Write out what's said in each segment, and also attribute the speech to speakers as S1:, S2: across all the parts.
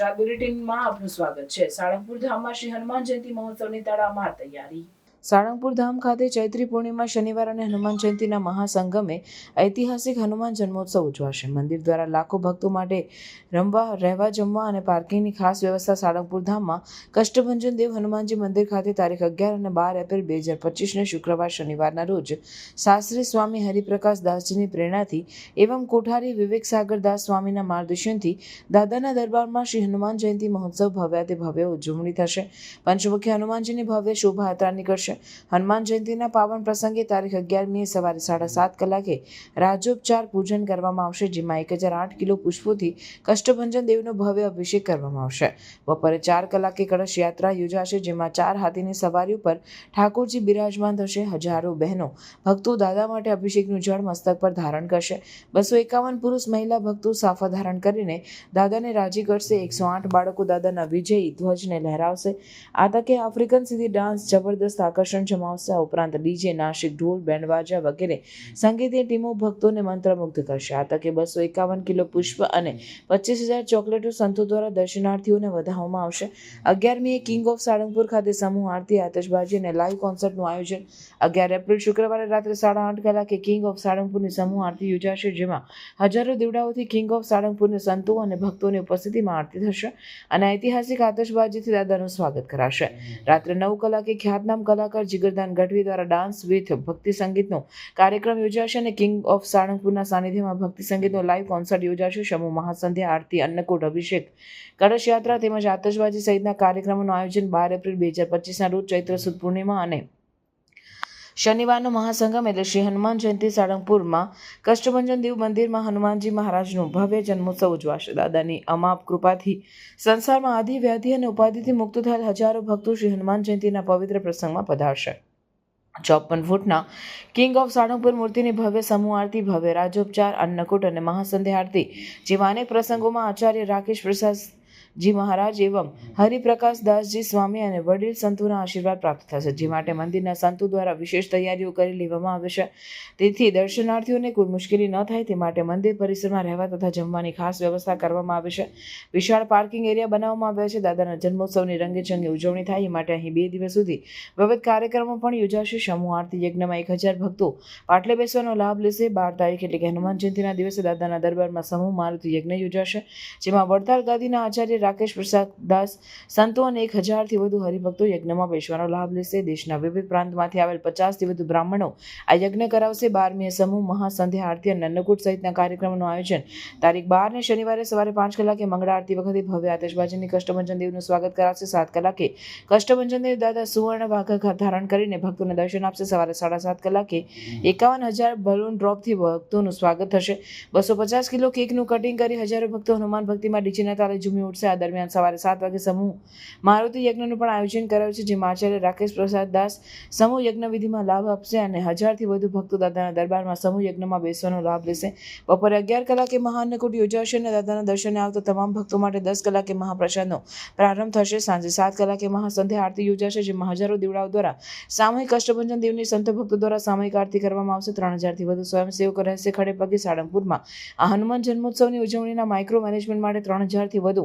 S1: ગુજરાત બુલેટિનમાં આપનું સ્વાગત છે. સાળંગપુર ધામમાં શ્રી હનુમાન જયંતિ મહોત્સવની તડામાર તૈયારી. સાળંગપુર ધામ ખાતે ચૈત્રી પૂર્ણિમા શનિવાર અને હનુમાન જયંતિના મહાસંગમે ઐતિહાસિક હનુમાન જન્મોત્સવ ઉજવાશે. મંદિર દ્વારા લાખો ભક્તો માટે રમવા, રહેવા, જમવા અને પાર્કિંગની ખાસ વ્યવસ્થા સાળંગપુર ધામમાં કષ્ટભંજન દેવ હનુમાનજી મંદિર ખાતે તારીખ અગિયાર અને બાર એપ્રિલ બે હજાર પચીસને શુક્રવાર શનિવારના રોજ શાસ્ત્રી સ્વામી હરિપ્રકાશ દાસજીની પ્રેરણાથી એવં કોઠારી વિવેક સાગર દાસ સ્વામીના માર્ગદર્શનથી દાદાના દરબારમાં શ્રી હનુમાન જયંતિ મહોત્સવ ભવ્યાતે ભવ્ય ઉજવણી થશે. પંચમુખી હનુમાનજીની ભવ્ય શોભાયાત્રા નીકળશે. હનુમાન જયંતિના પાવન પ્રસંગે તારીખ અગિયારમીએ સવારે સાડા સાત કલાકે રાજોપચાર પૂજન કરવામાં આવશે, જેમાં એક હજાર આઠ કિલો પુષ્પોથી કષ્ટભંજન દેવનો ભવ્ય અભિષેક કરવામાં આવશે. બપોરે ચાર કલાકે કળશ યાત્રા યોજાશે, જેમાં ચાર હાથીની સવારી ઉપર ઠાકોરજી બિરાજમાન થશે. હજારો બહેનો, ભક્તો દાદા માટે અભિષેકનું જળ મસ્તક પર ધારણ કરશે. બસો એકાવન પુરુષ મહિલા ભક્તો સાફા ધારણ કરીને દાદાને રાજી કરશે. એકસો આઠ બાળકો દાદાના વિજયી ધ્વજને લહેરાવશે. આ તકે આફ્રિકન સીધી ડાન્સ જબરદસ્ત આકર્ષણ જમાવશે. આ ઉપરાંત ડીજે નાશિક ઢોલ બેન્ડવાજા વગેરે સંગીતની ટીમો ભક્તોને મંત્રમુગ્ધ કરશે. આ તકે બસો એકાવન કિલો પુષ્પ અને પચીસ હજાર ચોકલેટો સંતો દ્વારા દર્શનાર્થીઓને વધાવવામાં આવશે. અગિયારમીએ કિંગ ઓફ સાળંગપુર ખાતે સમૂહ આરતી, આતશબાજી અને લાઈવ કોન્સર્ટનું આયોજન. અગિયાર એપ્રિલ શુક્રવારે રાત્રે સાડા આઠ કલાકે કિંગ ઓફ સાળંગપુરની સમૂહ આરતી યોજાશે, જેમાં હજારો દીવડાઓથી કિંગ ઓફ સાળંગપુરના સંતો અને ભક્તોની ઉપસ્થિતિમાં આરતી થશે અને ઐતિહાસિક આતશબાજીથી દાદાનું સ્વાગત કરાશે. રાત્રે નવ કલાકે ખ્યાતનામ કલાકાર જીગરદાન ગઢવી દ્વારા ડાન્સ વિથ ભક્તિ સંગીતનો કાર્યક્રમ યોજાશે અને કિંગ ઓફ સાળંગપુરના સાનિધ્યમાં ભક્તિ સંગીતનો લાઈવ કોન્સર્ટ યોજાશે. સમૂહ મહાસંધ્યા, આરતી, અન્નકૂટ, અભિષેક, કળશ યાત્રા તેમજ આતશબાજી સહિતના કાર્યક્રમોનું આયોજન બાર એપ્રિલ બે હજાર પચીસના રોજ ચૈત્ર સુદ પૂર્ણિમા અને શનિવારનો મહાસંગમ એટલે શ્રી હનુમાન જયંતિ સાળંગપુરમાં કષ્ટભંજન દેવ મંદિરમાં હનુમાનજી મહારાજનું ભવ્ય જન્મોત્સવ ઉજવાશે. દાદાની અમાપ, કૃપાથી સંસારમાં આધિ વ્યાધિ અને ઉપાધિથી મુક્ત થયેલ હજારો ભક્તો શ્રી હનુમાન જયંતિના પવિત્ર પ્રસંગમાં પધારશે. ચોપન ફૂટના કિંગ ઓફ સાળંગપુર મૂર્તિની ભવ્ય સમૂહ આરતી, ભવ્ય રાજોપચાર, અન્નકૂટ અને મહાસંધ્યા આરતી જેવા અનેક પ્રસંગોમાં આચાર્ય રાકેશ પ્રસાદ જી મહારાજ એવં હરિપ્રકાશ દાસજી સ્વામી અને વડીલ સંતોના આશીર્વાદ પ્રાપ્ત થશે. જે માટે મંદિરના સંતો દ્વારા વિશેષ તૈયારીઓ કરી લેવામાં આવે છે. તેથી દર્શનાર્થીઓને કોઈ મુશ્કેલી ન થાય, તે માટે મંદિર પરિસરમાં રહેવા તથા જમવાની ખાસ વ્યવસ્થા કરવામાં આવે છે. વિશાળ પાર્કિંગ એરિયા બનાવવામાં આવ્યા છે. દાદાના જન્મોત્સવની રંગેચંગે ઉજવણી થાય. એ માટે અહીં બે દિવસ સુધી વિવિધ કાર્યક્રમો પણ યોજાશે. સમૂહ આરતી યજ્ઞમાં એક હજાર ભક્તો પાટલે બેસવાનો લાભ લેશે. બાર તારીખ એટલે કે હનુમાન જયંતિના દિવસે દાદાના દરબારમાં સમૂહ મારુતિ યજ્ઞ યોજાશે, જેમાં વડતાલ ગાદીના આચાર્ય રાકેશ પ્રસાદ દાસ સંતો અને એક હજારથી વધુ હરિભક્તો યજ્ઞમાં બેસવાનો લાભ લેશે. દેશના વિવિધ પ્રાંતમાંથી આવેલ પચાસથી વધુ બ્રાહ્મણો આ યજ્ઞ કરાવશે. બારમીએ સમૂહ મહાસંધ્યા આરતી અને અન્નકૂટ સહિતના કાર્યક્રમોનું આયોજન તારીખ બારને શનિવારે સવારે પાંચ કલાકે મંગળા આરતી વખતે ભવ્ય આતશબાજીની કષ્ટભંજન દેવનું સ્વાગત કરાવશે. સાત કલાકે કષ્ટભંજન દેવ દાદા સુવર્ણ વાઘા ધારણ કરીને ભક્તોને દર્શન આપશે. સવારે સાડા સાત કલાકે એકાવન હજાર બલૂન ડ્રોપથી ભક્તોનું સ્વાગત થશે. બસો પચાસ કિલો કેકનું કટિંગ કરી હજારો ભક્તો હનુમાન ભક્તિમાં ડીજેના તાલે ઝૂમી ઉઠશે. આ દરમિયાન સવારે સાત વાગે સમૂહ મારુતિ યજ્ઞનું પણ આયોજન કરાયું છે, જેમાં આચાર્ય રાકેશ પ્રસાદ દાસ સમૂહ યજ્ઞ વિધિમાં લાભ આપશે અને હજારથી વધુ ભક્તો દાદાના દરબારમાં સમૂહ યજ્ઞમાં બેસવાનો લાભ લેશે. બપોરે અગિયાર કલાકે મહાન્નકૂટ યોજાશે અને દાદાના દર્શને આવતા તમામ ભક્તો માટે દસ કલાકે મહાપ્રસાદનો પ્રારંભ થશે. સાંજે સાત કલાકે મહાસંધ્યા આરતી યોજાશે, જેમાં હજારો દીવડાઓ દ્વારા સામૂહિક અષ્ટભંજન દેવની સંત ભક્તો દ્વારા સામૂહિક આરતી કરવામાં આવશે. ત્રણ હજારથી વધુ સ્વયંસેવકો રહેશે. ખડે પગે સાળંગપુરમાં આ હનુમાન જન્મોત્સવની ઉજવણીના માઇક્રો મેનેજમેન્ટ માટે ત્રણ હજારથી વધુ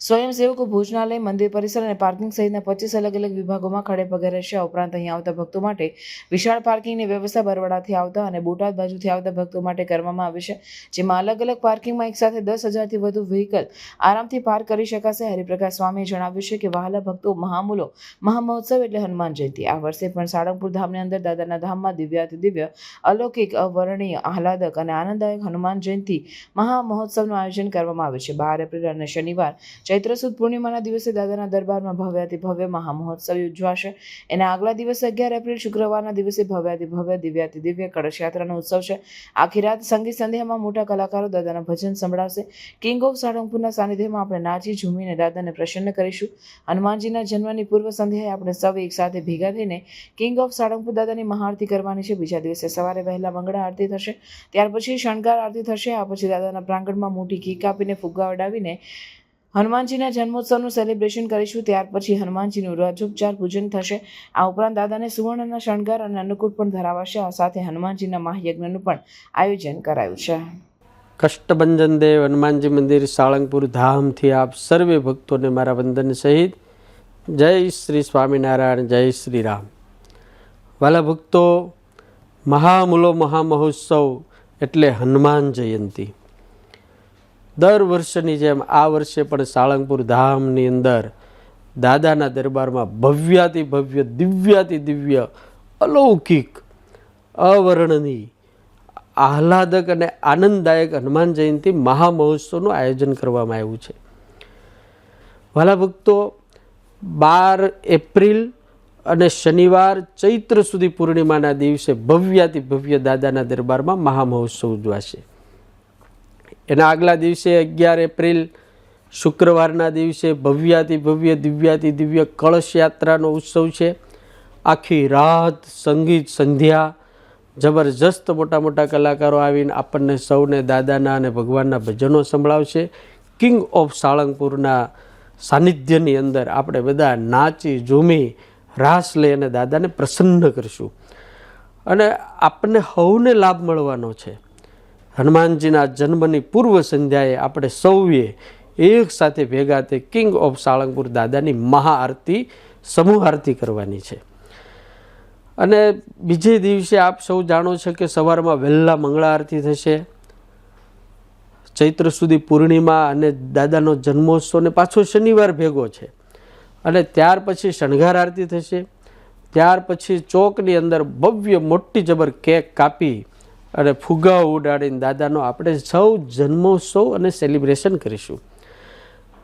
S1: સ્વયંસેવકો ભોજનાલય, મંદિર પરિસર અને પાર્કિંગ સહિતના પચીસ અલગ અલગ વિભાગોમાં ખડે પગે રહેશે ઉપરાંત અહીં આવતા ભક્તો માટે વિશાળ પાર્કિંગની વ્યવસ્થા બરવાડાથી આવતા અને બોટાદ બાજુથી આવતા ભક્તો માટે કરવામાં આવી છે, જેમાં અલગ અલગ પાર્કિંગમાં એક સાથે દસ હજારથી વધુ વ્હીકલ આરામથી પાર્ક કરી શકાશે. હરિપ્રકાશ સ્વામીએ જણાવ્યું છે કે વહાલા ભક્તો મહામૂલો, મહામહોત્સવ એટલે હનુમાન જયંતિ. આ વર્ષે પણ સાળંગપુર ધામની અંદર દાદાના ધામમાં દિવ્યાતિ દિવ્ય અલૌકિક અવર્ણીય આહલાદક અને આનંદદાયક હનુમાન જયંતિ મહામહોત્સવનું આયોજન કરવામાં આવે છે. બાર એપ્રિલ અને શનિવાર ચૈત્ર સુદ પૂર્ણિમાના દિવસે દાદાના દરબારમાં ભવ્યાતિ ભવ્ય મહામહોત્સવ યોજવાશે. એના આગલા દિવસે અગિયાર એપ્રિલ શુક્રવારના દિવસે ભવ્યાતિ ભવ્ય દિવ્યાતિ દિવ્ય કળશ યાત્રાનો ઉત્સવ છે. આખી રાત સંગીત સંધ્યામાં મોટા કલાકારો દાદાના ભજન સંભળાવશે. કિંગ ઓફ સાળંગપુરના સાનિધ્યમાં આપણે નાચી, ઝૂમીને દાદાને પ્રસન્ન કરીશું. હનુમાનજીના જન્મની પૂર્વ સંધ્યાએ આપણે સૌ એક સાથે ભેગા થઈને કિંગ ઓફ સાળંગપુર દાદાની મહાઆરતી કરવાની છે. બીજા દિવસે સવારે વહેલા મંગળા આરતી થશે. ત્યાર પછી શણગાર આરતી થશે. આ પછી દાદાના પ્રાંગણમાં મોટી ઘી કાપીને ફુગ્ગા ઉડાવીને હનુમાનજીના જન્મોત્સવનું સેલિબ્રેશન કરીશું, ત્યાર પછી હનુમાનજીનું રજોપચાર પૂજન થશે. આ ઉપરાંત દાદાને સુવર્ણના શણગાર અને અન્નકૂટ પણ ધરાવાશે. આ સાથે હનુમાનજીના મહાયજ્ઞનું પણ આયોજન કરાયું છે.
S2: કષ્ટભંજન દેવ, હનુમાનજી મંદિર, સાળંગપુર ધામથી આપ સર્વે ભક્તોને મારા વંદન સહિત જય શ્રી સ્વામિનારાયણ, જય શ્રી રામ. વાલા ભક્તો, મહામૂલો મહામહોત્સવ એટલે હનુમાન જયંતી. દર વર્ષની જેમ આ વર્ષે પણ સાળંગપુર ધામની અંદર દાદાના દરબારમાં ભવ્યાતિ ભવ્ય, દિવ્યાતિ દિવ્ય, અલૌકિક અવર્ણની આહલાદક અને આનંદદાયક હનુમાન જયંતિ મહામહોત્સવનું આયોજન કરવામાં આવ્યું છે. વાલા ભક્તો, બાર એપ્રિલ અને શનિવાર ચૈત્ર સુધી પૂર્ણિમાના દિવસે ભવ્યાતિ ભવ્ય દાદાના દરબારમાં મહામહોત્સવ ઉજવાશે. એના આગલા દિવસે અગિયાર એપ્રિલ, શુક્રવારના દિવસે ભવ્યાતિ ભવ્ય દિવ્યાતિ દિવ્ય કળશ યાત્રાનો ઉત્સવ છે. આખી રાત સંગીત સંધ્યા, જબરજસ્ત મોટા મોટા કલાકારો આવીને આપણને સૌને, દાદાના અને ભગવાનના ભજનો સંભળાવશે. કિંગ ઓફ સાળંગપુરના સાનિધ્યની અંદર આપણે બધા નાચી, ઝૂમી, રાસ લઈ અને દાદાને પ્રસન્ન કરશું. અને આપણને હવને લાભ મળવાનો છે. હનુમાનજીના જન્મની પૂર્વ સંધ્યાએ આપણે સૌએ એક સાથે ભેગા તે કિંગ ઓફ સાળંગપુર દાદાની મહાઆરતી સમૂહ આરતી કરવાની છે. અને બીજે દિવસે આપ સૌ જાણો છો કે સવારમાં વહેલા મંગળા આરતી થશે. ચૈત્ર સુધી પૂર્ણિમા અને દાદાનો જન્મોત્સવ ને પાછો શનિવાર ભેગો છે. અને ત્યાર પછી શણગાર આરતી થશે. ત્યાર પછી ચોકની અંદર ભવ્ય મોટી જબર કેક કાપી અને ફુગાઓ ઉડાડીને દાદાનો આપણે સૌ જન્મોત્સવ અને સેલિબ્રેશન કરીશું.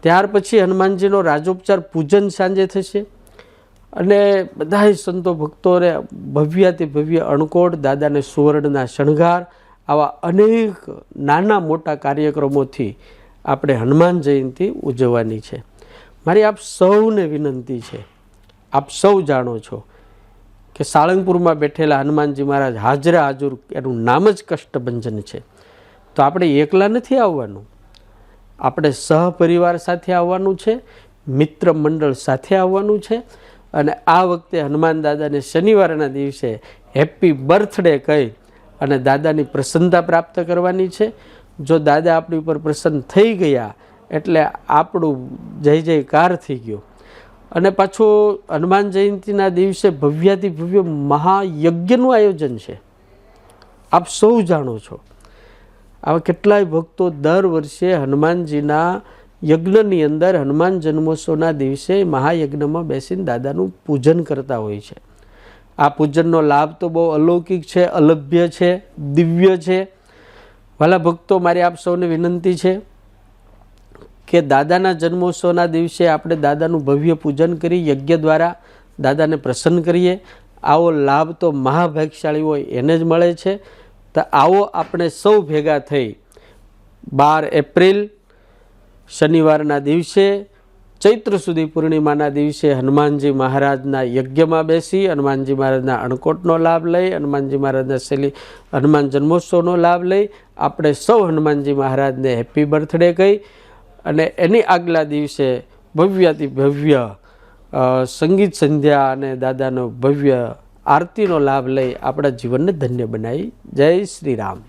S2: ત્યાર પછી હનુમાનજીનો રાજોપચાર પૂજન સાંજે થશે. અને બધાય સંતો ભક્તોને ભવ્યાથી ભવ્ય અણકોટ દાદાને સુવર્ણના શણગાર, આવા અનેક નાના મોટા કાર્યક્રમોથી આપણે હનુમાન જયંતિ ઉજવવાની છે. મારી આપ સૌને વિનંતી છે. આપ સૌ જાણો છો કે સાળંગપુરમાં બેઠેલા હનુમાનજી મહારાજ હાજરા હાજર એનું નામ જ કષ્ટભંજન છે. તો આપણે એકલા નથી આવવાનું? આપણે સહપરિવાર સાથે આવવાનું છે, મિત્ર મંડળ સાથે આવવાનું છે અને આ વખતે હનુમાન દાદાને શનિવારના દિવસે હેપી બર્થડે કહી અને દાદાની પ્રસન્નતા પ્રાપ્ત કરવાની છે. જો દાદા આપણી ઉપર પ્રસન્ન થઈ ગયા એટલે આપણું જય જયકાર થઈ ગયો. અને પાછો હનુમાન જયંતિના દિવસે ભવ્યાથી ભવ્ય મહાયજ્ઞનું આયોજન છે. આપ સૌ જાણો છો. આવા કેટલાય ભક્તો દર વર્ષે હનુમાનજીના યજ્ઞની અંદર હનુમાન જન્મોત્સવના દિવસે મહાયજ્ઞમાં બેસીને દાદાનું પૂજન કરતા હોય છે. આ પૂજનનો લાભ તો બહુ અલૌકિક છે, અલભ્ય છે, દિવ્ય છે. વાલા ભક્તો, મારી આપ સૌને વિનંતી છે કે દાદાના જન્મોત્સવના દિવસે આપણે દાદાનું ભવ્ય પૂજન કરી યજ્ઞ દ્વારા દાદાને પ્રસન્ન કરીએ. આવો લાભ તો મહાભાગ્યશાળી હોય, એને જ મળે છે. તો આવો આપણે સૌ ભેગા થઈ બાર એપ્રિલ શનિવારના દિવસે, ચૈત્ર સુધી પૂર્ણિમાના દિવસે હનુમાનજી મહારાજના યજ્ઞમાં બેસી, હનુમાનજી મહારાજના અણકોટનો લાભ લઈ, હનુમાનજી મહારાજના શૈલી હનુમાન જન્મોત્સવનો લાભ લઈ આપણે સૌ હનુમાનજી મહારાજને હેપી બર્થડે કહી અને એની આગલા દિવસે ભવ્યાતિ ભવ્ય સંગીત સંધ્યા અને દાદાનો ભવ્ય આરતીનો લાભ લઈ આપણા જીવનને ધન્ય બનાવી. જય શ્રી રામ.